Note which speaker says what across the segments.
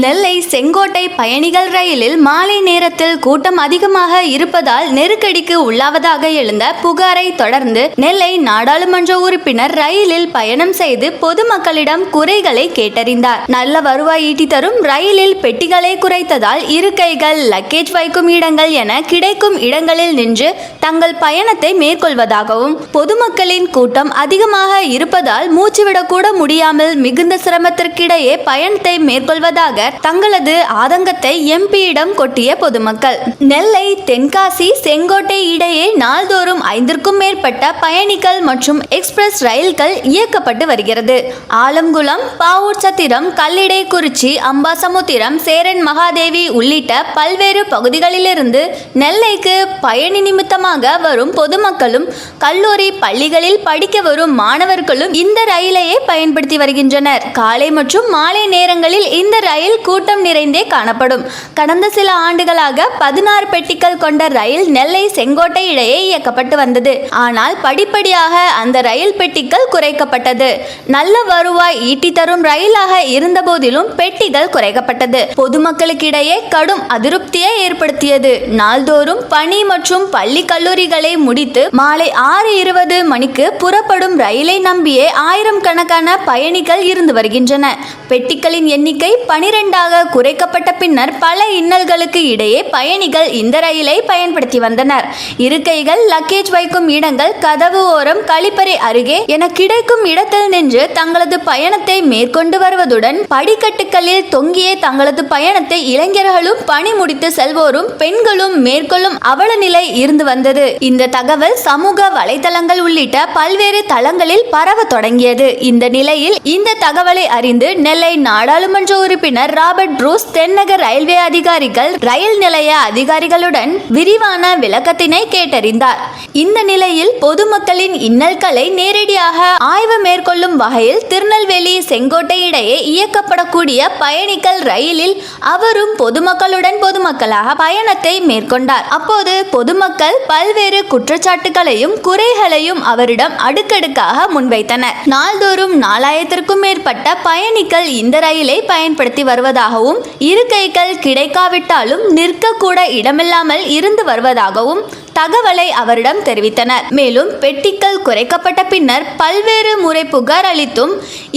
Speaker 1: நெல்லை செங்கோட்டை பயணிகள் ரயிலில் மாலை நேரத்தில் கூட்டம் அதிகமாக இருப்பதால் நெருக்கடிக்கு உள்ளாவதாக எழுந்த புகாரை தொடர்ந்து நெல்லை நாடாளுமன்ற உறுப்பினர் ரயிலில் பயணம் செய்து பொதுமக்களிடம் குறைகளை கேட்டறிந்தார். நல்ல வருவாய் ஈட்டி தரும் ரயிலில் பெட்டிகளை குறைத்ததால் இருக்கைகள் லக்கேஜ் வைக்கும் இடங்கள் என கிடைக்கும் இடங்களில் நின்று தங்கள் பயணத்தை மேற்கொள்வதாகவும் பொதுமக்களின் கூட்டம் அதிகமாக இருப்பதால் மூச்சுவிடக்கூட முடியாமல் மிகுந்த சிரமத்திற்கிடையே பயணத்தை மேற்கொள்வதாக தங்களது ஆதங்கத்தை எம்பியிடம் கொட்டிய பொதுமக்கள். நெல்லை தென்காசி செங்கோட்டை இடையே நாள்தோறும் ஐந்திற்கும் மேற்பட்ட பயணிகள் மற்றும் எக்ஸ்பிரஸ் ரயில்கள் இயக்கப்பட்டு வருகிறது. ஆலங்குளம் பாவூர் சத்திரம் கல்லிடைக்குறிச்சி அம்பாசமுத்திரம் சேரன் மகாதேவி உள்ளிட்ட பல்வேறு பகுதிகளிலிருந்து நெல்லைக்கு பயணி நிமித்தமாக வரும் பொதுமக்களும் கல்லூரி பள்ளிகளில் படிக்க வரும் மாணவர்களும் இந்த ரயிலையே பயன்படுத்தி வருகின்றனர். காலை மற்றும் மாலை நேரங்களில் இந்த ரயில் ரயில் கூட்டம் நிறைந்தே காணப்படும். கடந்த சில ஆண்டுகளாக பதினாறு பெட்டிகள் கொண்ட ரயில் நெல்லை செங்கோட்டை இடையே இயக்கப்பட்டு வந்தது. ஆனால் படிப்படியாக அந்த ரயில் பெட்டிகள் குறைக்கப்பட்டது. நல்ல வருவாய் ஈட்டி தரும் ரயிலாக இருந்த போதிலும் பெட்டிகள் குறைக்கப்பட்டது. பொதுமக்களுக்கிடையே கடும் அதிருப்தியை ஏற்படுத்தியது. நாள்தோறும் பணி மற்றும் பள்ளி கல்லூரிகளை முடித்து மாலை ஆறு இருபது மணிக்கு புறப்படும் ரயிலை நம்பியே ஆயிரம் கணக்கான பயணிகள் இருந்து வருகின்றன. பெட்டிகளின் எண்ணிக்கை பனிரெண்டு பனிரெண்டாக குறைக்கப்பட்ட பின்னர் பல இன்னல்களுக்கு இடையே பயணிகள் இந்த ரயிலை பயன்படுத்தி வந்தனர். இருக்கைகள் லக்கேஜ் வைக்கும் இடங்கள் கதவு ஓரம் கழிப்பறை அருகே என கிடைக்கும் இடத்தில் நின்று தங்களது பயணத்தை மேற்கொண்டு வருவதுடன் படிக்கட்டுகளில் தொங்கிய தங்களது பயணத்தை இளைஞர்களும் பணி முடித்து செல்வோரும் பெண்களும் மேற்கொள்ளும் அவல நிலை இருந்து வந்தது. இந்த தகவல் சமூக வலைதளங்கள் உள்ளிட்ட பல்வேறு தளங்களில் பரவ தொடங்கியது. இந்த நிலையில் இந்த தகவலை அறிந்து நெல்லை நாடாளுமன்ற உறுப்பினர் ராபர்ட் ப்ரூஸ் தென்னக ரயில்வே அதிகாரிகள் ரயில் நிலைய அதிகாரிகளுடன் விரிவான விளக்கத்தினை கேட்டறிந்தார். இந்த நிலையில் பொதுமக்களின் இன்னல்களை நேரடியாக ஆய்வு மேற்கொள்ளும் வகையில் திருநெல்வேலி செங்கோட்டை இடையே இயக்கப்படக்கூடிய பயணிகள் ரயிலில் அவரும் பொதுமக்களுடன் பொதுமக்களாக பயணத்தை மேற்கொண்டார். அப்போது பொதுமக்கள் பல்வேறு குற்றச்சாட்டுகளையும் குறைகளையும் அவரிடம் அடுக்கடுக்காக முன்வைத்தனர். நாள்தோறும் நாலாயிரத்திற்கும் மேற்பட்ட பயணிகள் இந்த ரயிலை பயன்படுத்தி வருவதாகவும் இருக்கைகள் கிடைக்காவிட்டாலும் நிற்கக்கூட இடமில்லாமல் இருந்து வருவதாகவும் தகவலை அவரிடம் தெரிவித்தனர். மேலும் பெட்டிகள் குறைக்கப்பட்ட பின்னர் பல்வேறு முறை புகார் அளித்தும்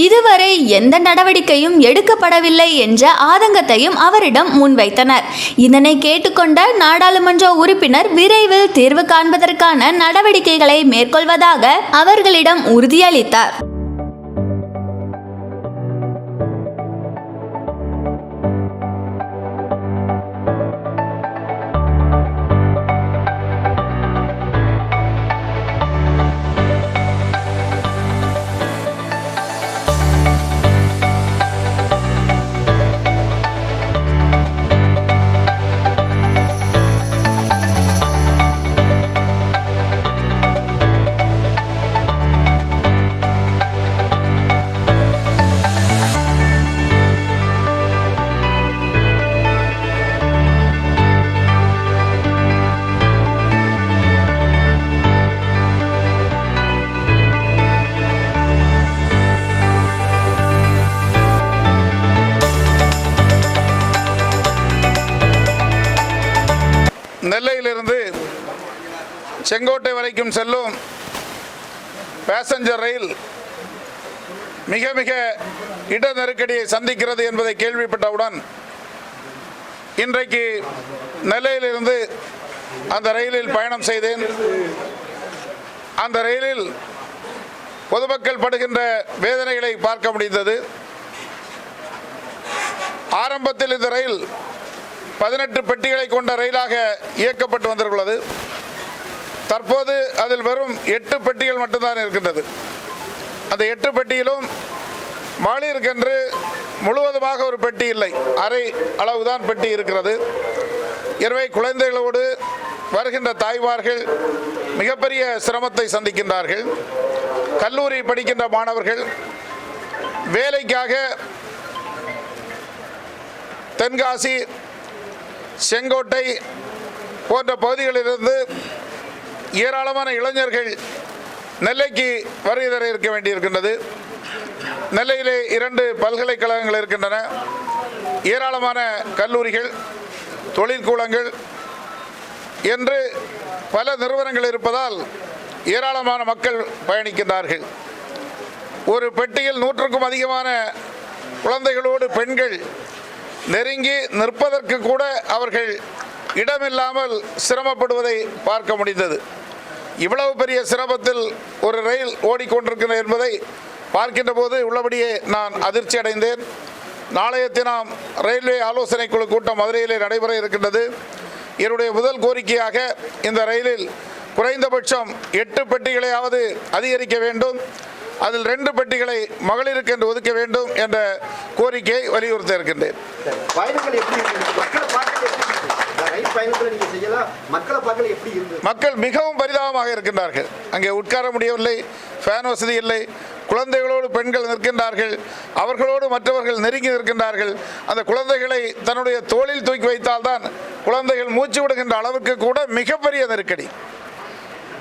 Speaker 1: இதுவரை எந்த நடவடிக்கையும் எடுக்கப்படவில்லை என்ற ஆதங்கத்தையும் அவரிடம் முன்வைத்தனர். இதனை கேட்டுக்கொண்ட நாடாளுமன்ற உறுப்பினர் விரைவில் தீர்வு காண்பதற்கான நடவடிக்கைகளை மேற்கொள்வதாக அவர்களிடம் உறுதியளித்தார்.
Speaker 2: மதுரையிலிருந்து செங்கோட்டை வரைக்கும் செல்லும் பேசஞ்சர் ரயில் மிக மிக இட நெருக்கடியை சந்திக்கிறது என்பதை கேள்விப்பட்டவுடன் இன்றைக்கு நெல்லையிலிருந்து அந்த ரயிலில் பயணம் செய்தேன். அந்த ரயிலில் பொதுமக்கள் படுகின்ற வேதனைகளை பார்க்க முடிந்தது. ஆரம்பத்தில் இந்த ரயில் பதினெட்டு பெட்டிகளை கொண்ட ரயிலாக இயக்கப்பட்டு வந்திருக்கிறது. தற்போது அதில் வெறும் எட்டு பெட்டிகள் மட்டும்தான் இருக்கின்றது. அந்த எட்டு பெட்டியிலும் மகளிருக்கென்று முழுவதுமாக ஒரு பெட்டி இல்லை. அரை அளவுதான் பெட்டி இருக்கிறது. எனவே குழந்தைகளோடு வருகின்ற தாய்மார்கள் மிகப்பெரிய சிரமத்தை சந்திக்கின்றார்கள். கல்லூரி படிக்கின்ற மாணவர்கள் வேலைக்காக தென்காசி செங்கோட்டை போன்ற பகுதிகளிலிருந்து ஏராளமான இளைஞர்கள் நெல்லைக்கு வருகை தர இருக்க வேண்டியிருக்கின்றது. நெல்லையிலே இரண்டு பல்கலைக்கழகங்கள் இருக்கின்றன. ஏராளமான கல்லூரிகள் தொழிற்கூடங்கள் என்று பல நிறுவனங்கள் இருப்பதால் ஏராளமான மக்கள் பயணிக்கின்றார்கள். ஒரு பெட்டியில் நூற்றுக்கும் அதிகமான குழந்தைகளோடு பெண்கள் நெருங்கி நிற்பதற்கு கூட அவர்கள் இடமில்லாமல் சிரமப்படுவதை பார்க்க முடிந்தது. இவ்வளவு பெரிய சிரமத்தில் ஒரு ரயில் ஓடிக்கொண்டிருக்கிறது என்பதை பார்க்கின்ற போது உள்ளபடியே நான் அதிர்ச்சி அடைந்தேன். நாளைய தினம் ரயில்வே ஆலோசனை குழு கூட்டம் மதுரையிலே நடைபெற இருக்கின்றது. என்னுடைய முதல் கோரிக்கையாக இந்த ரயிலில் குறைந்தபட்சம் எட்டு பெட்டிகளையாவது அதிகரிக்க வேண்டும். அதில் ரெண்டு பெட்டிகளை மகளிருக்கு என்று ஒதுக்க வேண்டும் என்ற கோரிக்கையை வலியுறுத்த இருக்கின்றேன். மக்கள் மிகவும் பரிதாபமாக இருக்கின்றார்கள். அங்கே உட்கார முடியவில்லை ஃபேன் வசதி இல்லை குழந்தைகளோடு பெண்கள் நிற்கின்றார்கள் அவர்களோடு மற்றவர்கள் நெருங்கி நிற்கின்றார்கள். அந்த குழந்தைகளை தன்னுடைய தோளில் தூக்கி வைத்தால்தான் குழந்தைகள் மூச்சு விடுகின்ற அளவுக்கு கூட மிகப்பெரிய நெருக்கடி.